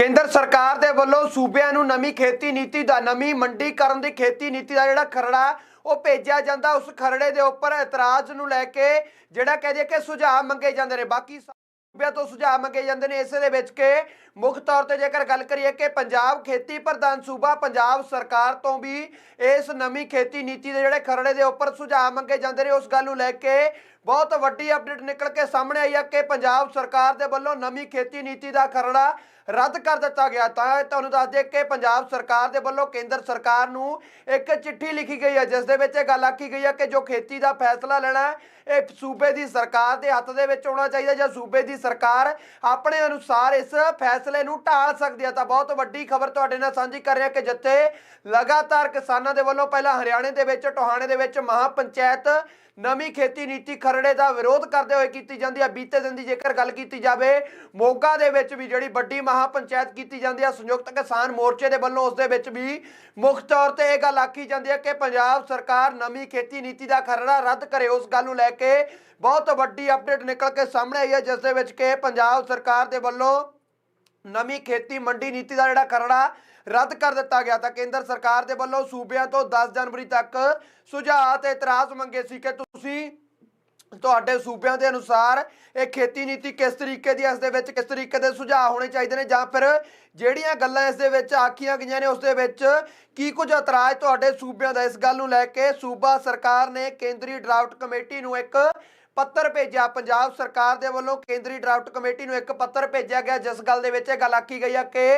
ਕੇਂਦਰ ਸਰਕਾਰ ਦੇ ਵੱਲੋਂ ਸੂਬਿਆਂ ਨੂੰ ਨਵੀਂ ਖੇਤੀ ਨੀਤੀ ਦਾ, ਨਵੀਂ ਮੰਡੀਕਰਨ ਦੀ ਖੇਤੀ ਨੀਤੀ ਦਾ ਜਿਹੜਾ ਖਰੜਾ, ਉਹ ਭੇਜਿਆ ਜਾਂਦਾ। ਉਸ ਖਰੜੇ ਦੇ ਉੱਪਰ ਇਤਰਾਜ਼ ਨੂੰ ਲੈ ਕੇ ਜਿਹੜਾ ਕਹਦੇ ਕਿ ਸੁਝਾਅ ਮੰਗੇ ਜਾਂਦੇ ਨੇ। ਬਾਕੀ ਸੂਬਿਆਂ ਤੋਂ ਸੁਝਾਅ ਮੰਗੇ ਜਾਂਦੇ ਨੇ। ਇਸੇ ਦੇ ਵਿੱਚ ਕਿ ਮੁੱਖ ਤੌਰ ਤੇ ਜੇਕਰ ਗੱਲ ਕਰੀਏ ਕਿ ਪੰਜਾਬ ਖੇਤੀ ਪ੍ਰਧਾਨ ਸੂਬਾ, ਪੰਜਾਬ ਸਰਕਾਰ ਤੋਂ ਵੀ ਇਸ ਨਵੀਂ ਖੇਤੀ ਨੀਤੀ ਦੇ ਜਿਹੜੇ ਖਰੜੇ ਦੇ ਉੱਪਰ ਸੁਝਾਅ ਮੰਗੇ ਜਾਂਦੇ ਨੇ, ਉਸ ਗੱਲ ਨੂੰ ਲੈ ਕੇ ਬਹੁਤ ਵੱਡੀ ਅਪਡੇਟ ਨਿਕਲ ਕੇ ਸਾਹਮਣੇ ਆਈ ਹੈ ਕਿ ਪੰਜਾਬ ਸਰਕਾਰ ਦੇ ਵੱਲੋਂ ਨਵੀਂ ਖੇਤੀ ਨੀਤੀ ਦਾ ਖਰੜਾ ਰੱਦ ਕਰ ਦਿੱਤਾ ਗਿਆ। ਤਾਂ ਤੁਹਾਨੂੰ ਦੱਸ ਦਈਏ ਕਿ ਪੰਜਾਬ ਸਰਕਾਰ ਦੇ ਵੱਲੋਂ ਕੇਂਦਰ ਸਰਕਾਰ ਨੂੰ ਇੱਕ ਚਿੱਠੀ ਲਿਖੀ ਗਈ ਹੈ ਜਿਸ ਦੇ ਵਿੱਚ ਇਹ ਗੱਲ ਆਖੀ ਗਈ ਹੈ ਕਿ ਜੋ ਖੇਤੀ ਦਾ ਫੈਸਲਾ ਲੈਣਾ ਇਹ ਸੂਬੇ ਦੀ ਸਰਕਾਰ ਦੇ ਹੱਥ ਦੇ ਵਿੱਚ ਹੋਣਾ ਚਾਹੀਦਾ ਜਾਂ ਸੂਬੇ ਦੀ ਸਰਕਾਰ ਆਪਣੇ ਅਨੁਸਾਰ ਇਸ ਫੈਸਲੇ ਫੈਸਲੇ ਨੂੰ ਢਾਲ ਸਕਦੀ ਹੈ ਤਾਂ ਬਹੁਤ ਵੱਡੀ ਖਬਰ ਤੁਹਾਡੇ ਨਾਲ ਸਾਂਝੀ ਕਰ ਰਿਹਾ ਕਿ ਜਿੱਥੇ ਲਗਾਤਾਰ ਕਿਸਾਨਾਂ ਦੇ ਵੱਲੋਂ ਪਹਿਲਾਂ ਹਰਿਆਣੇ ਦੇ ਵਿੱਚ, ਟੋਹਾਣੇ ਦੇ ਵਿੱਚ ਮਹਾ ਪੰਚਾਇਤ ਨਵੀਂ ਖੇਤੀ ਨੀਤੀ ਖਰੜੇ ਦਾ ਵਿਰੋਧ ਕਰਦੇ ਹੋਏ ਕੀਤੀ ਜਾਂਦੀ ਹੈ ਬੀਤੇ ਦਿਨ ਦੀ ਜੇਕਰ ਗੱਲ ਕੀਤੀ ਜਾਵੇ, ਮੋਗਾ ਦੇ ਵਿੱਚ ਵੀ ਜਿਹੜੀ ਵੱਡੀ ਮਹਾ ਪੰਚਾਇਤ ਕੀਤੀ ਜਾਂਦੀ ਹੈ ਸੰਯੁਕਤ ਕਿਸਾਨ ਮੋਰਚੇ ਦੇ ਵੱਲੋਂ ਉਸ ਦੇ ਵਿੱਚ ਵੀ ਮੁੱਖ ਤੌਰ ਤੇ ਇਹ ਗੱਲ ਆਖੀ ਜਾਂਦੀ ਹੈ ਕਿ ਪੰਜਾਬ ਸਰਕਾਰ ਨਵੀਂ ਖੇਤੀ ਨੀਤੀ ਦਾ ਖਰੜਾ ਰੱਦ ਕਰੇ, ਉਸ ਗੱਲ ਨੂੰ ਲੈ ਕੇ ਬਹੁਤ ਵੱਡੀ ਅਪਡੇਟ ਨਿਕਲ ਕੇ ਸਾਹਮਣੇ ਆਈ ਹੈ ਜਿਸ ਦੇ ਵਿੱਚ ਕਿ ਪੰਜਾਬ ਸਰਕਾਰ ਦੇ ਵੱਲੋਂ ਨਵੀਂ ਖੇਤੀ ਮੰਡੀ ਨੀਤੀ ਦਾ ਜਿਹੜਾ ਕਰੜਾ ਰੱਦ ਕਰ ਦਿੱਤਾ ਗਿਆ ਤਾਂ ਕੇਂਦਰ ਸਰਕਾਰ ਦੇ ਵੱਲੋਂ ਸੂਬਿਆਂ ਤੋਂ 10 ਜਨਵਰੀ ਤੱਕ ਸੁਝਾਅ ਤੇ ਇਤਰਾਜ਼ ਮੰਗੇ ਸੀ ਕਿ ਤੁਸੀਂ ਤੁਹਾਡੇ ਸੂਬਿਆਂ ਦੇ ਅਨੁਸਾਰ ਇਹ ਖੇਤੀ ਨੀਤੀ ਕਿਸ ਤਰੀਕੇ ਦੀ ਇਸ ਦੇ ਵਿੱਚ ਕਿਸ ਤਰੀਕੇ ਦੇ ਸੁਝਾਅ ਹੋਣੇ ਚਾਹੀਦੇ ਨੇ ਜਾਂ ਫਿਰ ਜਿਹੜੀਆਂ ਗੱਲਾਂ ਇਸ ਦੇ ਵਿੱਚ ਆਖੀਆਂ ਗਈਆਂ ਨੇ, ਉਸ ਦੇ ਵਿੱਚ ਕੀ ਕੁਝ ਇਤਰਾਜ਼ ਤੁਹਾਡੇ ਸੂਬਿਆਂ ਦਾ? ਇਸ ਗੱਲ ਨੂੰ ਲੈ ਕੇ ਸੂਬਾ ਸਰਕਾਰ ਨੇ ਕੇਂਦਰੀ ਡਰਾਫਟ ਕਮੇਟੀ ਨੂੰ ਇੱਕ ਪੱਤਰ ਭੇਜਿਆ। ਪੰਜਾਬ ਸਰਕਾਰ ਦੇ ਵੱਲੋਂ ਕੇਂਦਰੀ ਡਰਾਫਟ ਕਮੇਟੀ ਨੂੰ ਇੱਕ ਪੱਤਰ ਭੇਜਿਆ ਗਿਆ, ਜਿਸ ਗੱਲ ਦੇ ਵਿੱਚ ਇਹ ਗੱਲ ਆਖੀ ਗਈ ਆ ਕਿ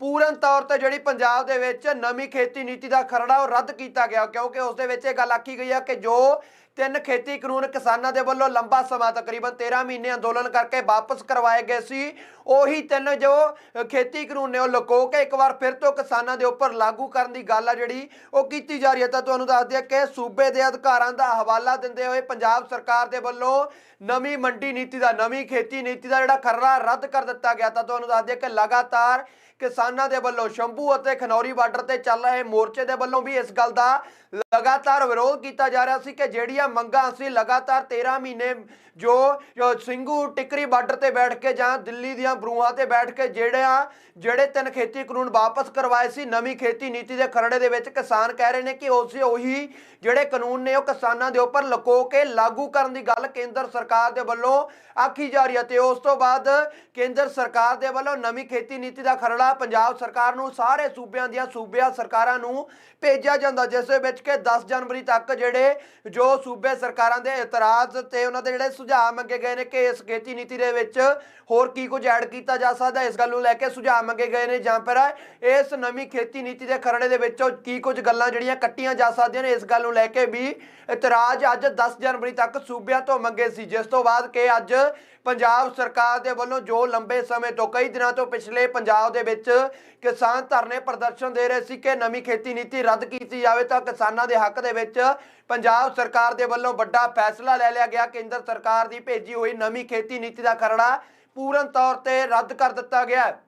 ਪੂਰਨ ਤੌਰ ਤੇ ਜਿਹੜੀ ਪੰਜਾਬ ਦੇ ਵਿੱਚ ਨਵੀਂ ਖੇਤੀ ਨੀਤੀ ਦਾ ਖਰੜਾ ਉਹ ਰੱਦ ਕੀਤਾ ਗਿਆ, ਕਿਉਂਕਿ ਉਸ ਦੇ ਵਿੱਚ ਇਹ ਗੱਲ ਆਖੀ ਗਈ ਹੈ ਕਿ ਜੋ ਤਿੰਨ ਖੇਤੀ ਕਾਨੂੰਨ ਕਿਸਾਨਾਂ ਦੇ ਵੱਲੋਂ ਲੰਬਾ ਸਮਾਂ ਤਕਰੀਬਨ 13 ਮਹੀਨੇ ਅੰਦੋਲਨ ਕਰਕੇ ਵਾਪਸ ਕਰਵਾਏ ਗਏ ਸੀ, ਉਹੀ ਤਿੰਨ ਜੋ ਖੇਤੀ ਕਾਨੂੰਨ ਨੇ ਉਹ ਲੁਕੋ ਕੇ ਇੱਕ ਵਾਰ ਫਿਰ ਤੋਂ ਕਿਸਾਨਾਂ ਦੇ ਉੱਪਰ ਲਾਗੂ ਕਰਨ ਦੀ ਗੱਲ ਆ ਜਿਹੜੀ ਉਹ ਕੀਤੀ ਜਾ ਰਹੀ ਹੈ। ਤਾਂ ਤੁਹਾਨੂੰ ਦੱਸ ਦਈਏ ਕਿ ਸੂਬੇ ਦੇ ਅਧਿਕਾਰਾਂ ਦਾ ਹਵਾਲਾ ਦਿੰਦੇ ਹੋਏ ਪੰਜਾਬ ਸਰਕਾਰ ਦੇ ਵੱਲੋਂ ਨਵੀਂ ਮੰਡੀ ਨੀਤੀ ਦਾ, ਨਵੀਂ ਖੇਤੀ ਨੀਤੀ ਦਾ ਜਿਹੜਾ ਖਰੜਾ ਰੱਦ ਕਰ ਦਿੱਤਾ ਗਿਆ। ਤਾਂ ਤੁਹਾਨੂੰ ਦੱਸ ਦਈਏ ਕਿ ਲਗਾਤਾਰ ਕਿਸਾਨ ਦੇ ਵੱਲੋਂ ਸ਼ੰਭੂ ਅਤੇ ਖਨੌਰੀ ਬਾਰਡਰ ਤੇ ਚੱਲ ਰਹੇ ਮੋਰਚੇ ਦੇ ਵੱਲੋਂ ਵੀ ਇਸ ਗੱਲ ਦਾ ਲਗਾਤਾਰ ਵਿਰੋਧ ਕੀਤਾ ਜਾ ਰਿਹਾ ਸੀ ਕਿ ਜਿਹੜੀਆਂ ਮੰਗਾਂ ਅਸੀਂ ਲਗਾਤਾਰ 13 ਮਹੀਨੇ ਜੋ ਜੋ ਸਿੰਘੂ ਟਿਕਰੀ ਬਾਰਡਰ ਤੇ ਬੈਠ ਕੇ ਜਾਂ ਦਿੱਲੀ ਦੀਆਂ ਬਰੂਹਾਂ ਤੇ ਬੈਠ ਕੇ ਜਿਹੜਿਆਂ, ਜਿਹੜੇ ਤਿੰਨ ਖੇਤੀ ਕਾਨੂੰਨ ਵਾਪਸ ਕਰਵਾਏ ਸੀ ਨਵੀਂ ਖੇਤੀ ਨੀਤੀ ਦੇ ਖਰੜੇ ਦੇ ਵਿੱਚ ਕਿਸਾਨ ਕਹਿ ਰਹੇ ਨੇ ਕਿ ਉਸੇ ਉਹੀ ਜਿਹੜੇ ਕਾਨੂੰਨ ਨੇ ਉਹ ਕਿਸਾਨਾਂ ਦੇ ਉੱਪਰ ਲੁਕੋ ਕੇ ਲਾਗੂ ਕਰਨ ਦੀ ਗੱਲ ਕੇਂਦਰ ਸਰਕਾਰ ਦੇ ਵੱਲੋਂ ਆਖੀ ਜਾ ਰਹੀ ਹੈ ਤੇ ਉਸ ਤੋਂ ਬਾਅਦ ਕੇਂਦਰ ਸਰਕਾਰ ਦੇ ਵੱਲੋਂ ਨਵੀਂ ਖੇਤੀ ਨੀਤੀ ਦਾ ਖਰੜਾ ਪੰਜਾਬ ਸਰਕਾਰ ਨੂੰ ਸਾਰੇ ਸੂਬਿਆਂ ਦੀਆਂ ਸੂਬਿਆਂ ਸਰਕਾਰਾਂ ਨੂੰ ਭੇਜਿਆ ਜਾਂਦਾ, ਜਿਸ ਦੇ ਵਿੱਚ ਕਿ 10 ਜਨਵਰੀ ਤੱਕ ਜਿਹੜੇ ਜੋ ਸੂਬੇ ਸਰਕਾਰਾਂ ਦੇ ਇਤਰਾਜ਼ ਤੇ ਉਹਨਾਂ ਦੇ ਜਿਹੜੇ ਸੁਝਾਅ ਮੰਗੇ ਗਏ ਨੇ ਕਿ ਇਸ ਖੇਤੀ ਨੀਤੀ ਦੇ ਵਿੱਚ ਹੋਰ ਕੀ ਕੁਝ ਐਡ ਕੀਤਾ ਜਾ ਸਕਦਾ, ਇਸ ਗੱਲ ਨੂੰ ਲੈ ਕੇ ਸੁਝਾਅ ਮੰਗੇ ਗਏ ਨੇ ਜਾਂ ਫਿਰ ਇਸ ਨਵੀਂ ਖੇਤੀ ਨੀਤੀ ਦੇ ਖਰੜੇ ਦੇ ਵਿੱਚੋਂ ਕੀ ਕੁਝ ਗੱਲਾਂ ਜਿਹੜੀਆਂ ਕੱਟੀਆਂ ਜਾ ਸਕਦੀਆਂ ਨੇ, ਇਸ ਗੱਲ ਨੂੰ ਲੈ ਕੇ ਵੀ ਇਤਰਾਜ਼ ਅੱਜ 10 ਜਨਵਰੀ ਤੱਕ ਸੂਬਿਆਂ ਤੋਂ ਮੰਗੇ ਸੀ, ਜਿਸ ਤੋਂ ਬਾਅਦ ਕਿ ਅੱਜ ਪੰਜਾਬ ਸਰਕਾਰ ਦੇ ਵੱਲੋਂ ਜੋ ਲੰਬੇ ਸਮੇਂ ਤੋਂ, ਕਈ ਦਿਨਾਂ ਤੋਂ ਪਿਛਲੇ ਪੰਜਾਬ ਦੇ ਵਿੱਚ ਕਿਸਾਨ ਧਰਨੇ ਪ੍ਰਦਰਸ਼ਨ ਦੇ ਰਹੇ ਸੀ ਕਿ ਨਵੀਂ ਖੇਤੀ ਨੀਤੀ ਰੱਦ ਕੀਤੀ ਜਾਵੇ ਤਾਂ ਕਿਸਾਨਾਂ ਦੇ ਹੱਕ ਦੇ ਵਿੱਚ ਪੰਜਾਬ ਸਰਕਾਰ ਦੇ ਵੱਲੋਂ ਵੱਡਾ ਫੈਸਲਾ ਲੈ ਲਿਆ ਗਿਆ। ਕੇਂਦਰ ਸਰਕਾਰ ਦੀ ਭੇਜੀ ਹੋਈ ਨਵੀਂ ਖੇਤੀ ਨੀਤੀ ਦਾ ਖਰੜਾ ਪੂਰਨ ਤੌਰ ਤੇ ਰੱਦ ਕਰ ਦਿੱਤਾ ਗਿਆ। ਹੈ